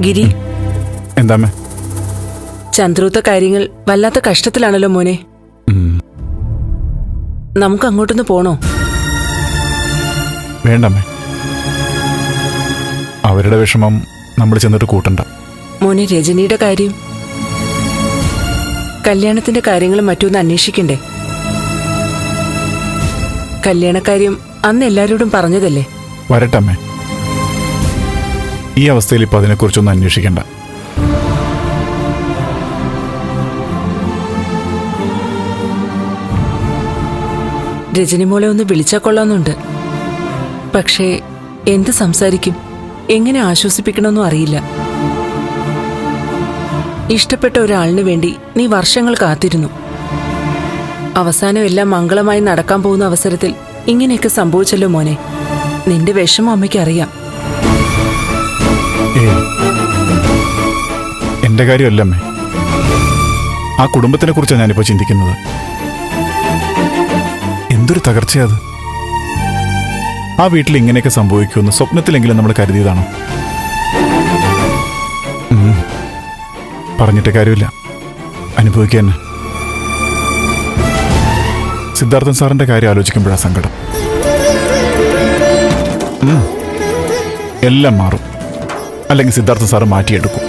ഗിരി. എന്താ ചന്ദ്രൂത്ത കാര്യങ്ങൾ വല്ലാത്ത കഷ്ടത്തിലാണല്ലോ മോനെ. നമുക്ക് അങ്ങോട്ടൊന്ന് പോണോ? വേണ്ടമ്മേ. അവരുടെ വിഷമം നമ്മൾ ചെന്നിട്ട് കൂട്ടണ്ട. മോനെ രജനിയുടെ കാര്യം. കല്യാണത്തിന്റെ കാര്യങ്ങളും മറ്റൊന്ന് അന്വേഷിക്കണ്ടേ? കല്യാണക്കാര്യം അന്ന് എല്ലാരോടും പറഞ്ഞതല്ലേ? വരട്ടമ്മേ. ഈ അവസ്ഥയിൽ ഇപ്പോൾ അതിനെക്കുറിച്ചൊന്നും അന്വേഷിക്കേണ്ട. രജനി മോളെ ഒന്ന് വിളിച്ചാൽ കൊള്ളാമെന്നുണ്ട്. പക്ഷേ എന്ത് സംസാരിക്കും? എങ്ങനെ ആശ്വസിപ്പിക്കണമെന്നും അറിയില്ല. ഇഷ്ടപ്പെട്ട ഒരാളിന് വേണ്ടി നീ വർഷങ്ങൾ കാത്തിരുന്നു. അവസാനം എല്ലാം മംഗളമായി നടക്കാൻ പോകുന്ന അവസരത്തിൽ ഇങ്ങനെയൊക്കെ സംഭവിച്ചല്ലോ മോനെ. നിന്റെ വിഷമം അമ്മയ്ക്ക് അറിയാം ഏയ് കാര്യമല്ല കാര്യമല്ലമ്മേ ആ കുടുംബത്തിനെ കുറിച്ചാണ് ഞാനിപ്പോ ചിന്തിക്കുന്നത്. എന്തൊരു തകർച്ചയാത് ആ വീട്ടിൽ ഇങ്ങനെയൊക്കെ സംഭവിക്കുമെന്ന് സ്വപ്നത്തിലെങ്കിലും നമ്മൾ കരുതിയതാണോ. പറഞ്ഞിട്ട് കാര്യമില്ല. അനുഭവിക്കാൻ. സിദ്ധാർത്ഥൻ സാറിന്റെ കാര്യം ആലോചിക്കുമ്പോഴാണ് സങ്കടം. എല്ലാം മാറും. അല്ലെങ്കിൽ സിദ്ധാർത്ഥ സാറ് മാറ്റിയെടുക്കും.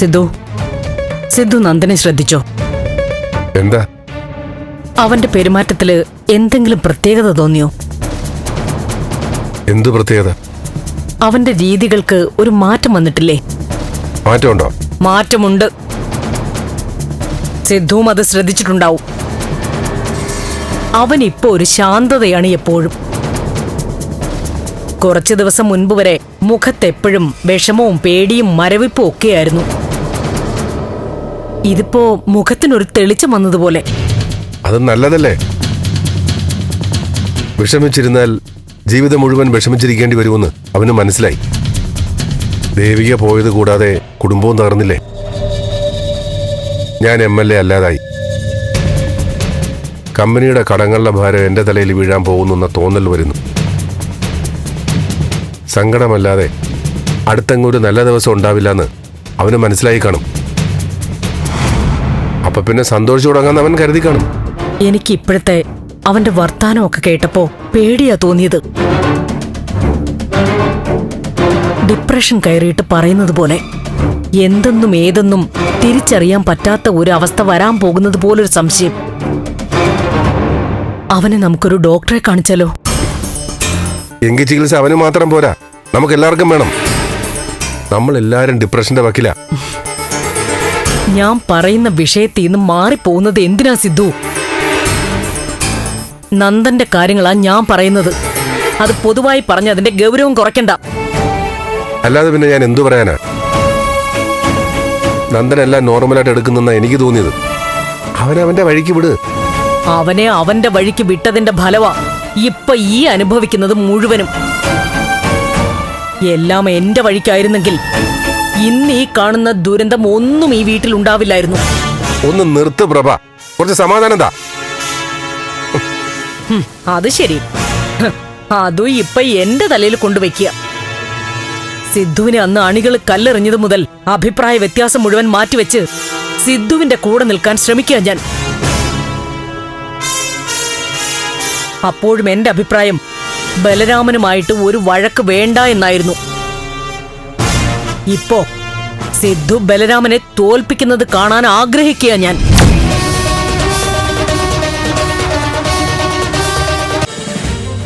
സിദ്ധു. സിദ്ധു നന്ദനെ ശ്രദ്ധിച്ചോ? എന്താ? അവന്റെ പെരുമാറ്റത്തിൽ എന്തെങ്കിലും പ്രത്യേകത തോന്നിയോ? എന്ത് പ്രത്യേകത? അവന്റെ രീതികൾക്ക് ഒരു മാറ്റം വന്നിട്ടില്ലേ? മാറ്റമുണ്ടോ? മാറ്റമുണ്ട്. സിദ്ധുവും അത് ശ്രദ്ധിച്ചിട്ടുണ്ടാവും. അവൻ ഇപ്പോ ഒരു ശാന്തതയാണ് എപ്പോഴും. കുറച്ചു ദിവസം മുൻപ് വരെ മുഖത്തെപ്പോഴും വിഷമവും പേടിയും മരവിപ്പും ഒക്കെയായിരുന്നു. ഇതിപ്പോ മുഖത്തിനൊരു തെളിച്ചം വന്നതുപോലെ. അത് നല്ലതല്ലേ? വിഷമിച്ചിരുന്നാൽ ജീവിതം മുഴുവൻ വിഷമിച്ചിരിക്കേണ്ടി വരുമെന്ന് അവന് മനസ്സിലായി. ദേവിക പോയത് കൂടാതെ കുടുംബവും തകർന്നില്ലേ? ഞാൻ എം എൽ എ അല്ലാതായി. കമ്പനിയുടെ കടങ്ങളുടെ ഭാരം എന്റെ തലയിൽ വീഴാൻ പോകുന്നു എന്ന തോന്നൽ വരുന്നു. സങ്കടമല്ലാതെ അടുത്തെങ്ങൊരു നല്ല ദിവസം ഉണ്ടാവില്ലെന്ന് അവന് മനസ്സിലായി കാണും. അപ്പൊ പിന്നെ സന്തോഷിച്ചു തുടങ്ങാമെന്ന് അവൻ കരുതി കാണും. എനിക്ക് ഇപ്പോഴത്തെ അവന്റെ വർത്താനമൊക്കെ കേട്ടപ്പോ പേടിയാ തോന്നിയത്. ഡിപ്രഷൻ കയറിയിട്ട് പറയുന്നത് പോലെ എന്തെന്നും ഏതെന്നും തിരിച്ചറിയാൻ പറ്റാത്ത ഒരു അവസ്ഥ വരാൻ പോകുന്നത് പോലൊരു സംശയം. അവനെ നമുക്കൊരു ഡോക്ടറെ കാണിച്ചാലോ? എങ്കിൽ ചികിത്സ അവന് മാത്രം പോരാ. നമുക്ക് എല്ലാവർക്കും വേണം. നമ്മൾ എല്ലാരും ഡിപ്രഷന്റെ വക്കില. ഞാൻ പറയുന്ന വിഷയത്തിൽ നിന്ന് മാറിപ്പോകുന്നത് എന്തിനാ സിദ്ധു? നന്ദന്റെ കാര്യങ്ങളാ ഞാൻ പറയുന്നത്. അത് പൊതുവായി പറഞ്ഞ അതിന്റെ ഗൗരവം കുറയ്ക്കണ്ട. അല്ലാതെ പിന്നെ ഞാൻ എന്തു പറയാനാ? നന്ദനെല്ലാം നോർമലായിട്ട് എടുക്കുന്നെന്നാ എനിക്ക് തോന്നിയത്. അവനവന്റെ വഴിക്ക് വിട്. അവനെ അവന്റെ വഴിക്ക് വിട്ടതിന്റെ ഫലവാ ഇപ്പൊ ഈ അനുഭവിക്കുന്നത് മുഴുവനും. എല്ലാം എന്റെ വഴിക്കായിരുന്നെങ്കിൽ ഇന്ന് ഈ കാണുന്ന ദുരന്തം ഒന്നും ഈ വീട്ടിൽ ഉണ്ടാവില്ലായിരുന്നു ഒന്ന് നിർത്ത് പ്രഭ. കുറച്ച് സമാധാനം താ അത് ശരി. അതും ഇപ്പൊ എന്റെ തലയിൽ കൊണ്ടുവയ്ക്കുക. സിദ്ധുവിനെ അന്ന് അണികൾ കല്ലെറിഞ്ഞത് മുതൽ അഭിപ്രായ വ്യത്യാസം മുഴുവൻ മാറ്റിവെച്ച് സിദ്ധുവിന്റെ കൂടെ നിൽക്കാൻ ശ്രമിക്കുക ഞാൻ. അപ്പോഴും എന്റെ അഭിപ്രായം ബലരാമനുമായിട്ട് ഒരു വഴക്ക് വേണ്ട എന്നായിരുന്നു. ഇപ്പോ സിദ്ധു ബലരാമനെ തോൽപ്പിക്കുന്നത് കാണാൻ ആഗ്രഹിക്കുക ഞാൻ.